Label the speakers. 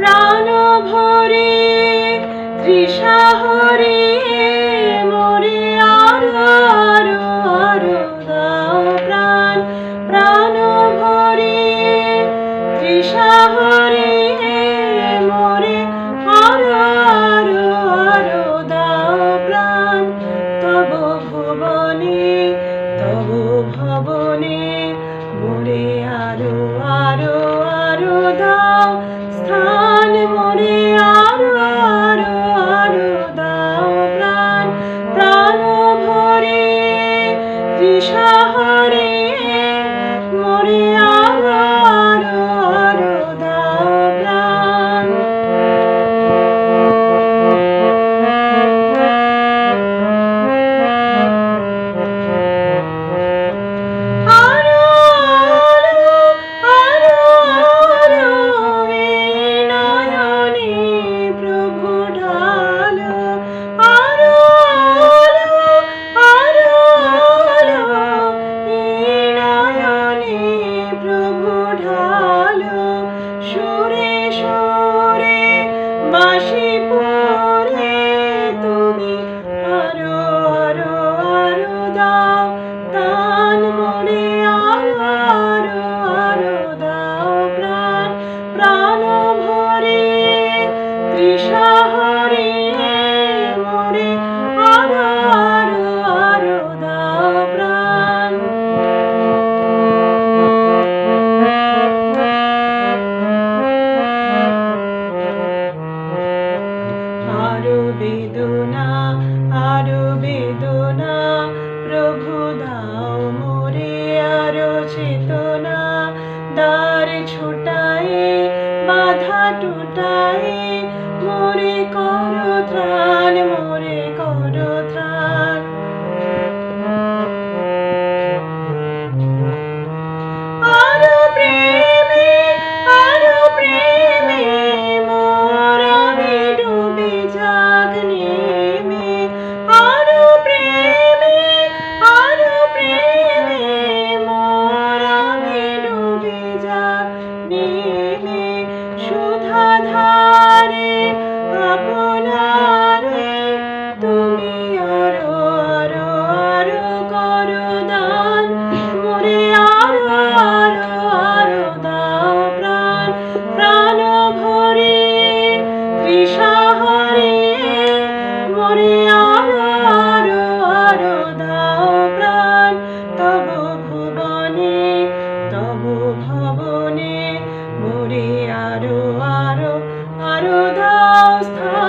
Speaker 1: প্রাণ ভরে তৃষা হরে মোরে আরও আরও প্রাণ প্রাণ ভরে তৃষা হরে মোরে আরও আরও প্রাণ। ভুবনে, তব ভবনে মোরে আরও আরও তৃষা দাও দান মনে আরও আরও আরও প্রাণ। প্রাণ প্রাণ বাধা টুটাই মোরে করো ত্রাণ মোরে করো ত্রাণ। ধারে আপনারে তুমি আরও আরও আরও করো দান মোরে আরও আরও আরও দাও প্রাণ প্রাণ ভরে তৃষা হরে মোরে House.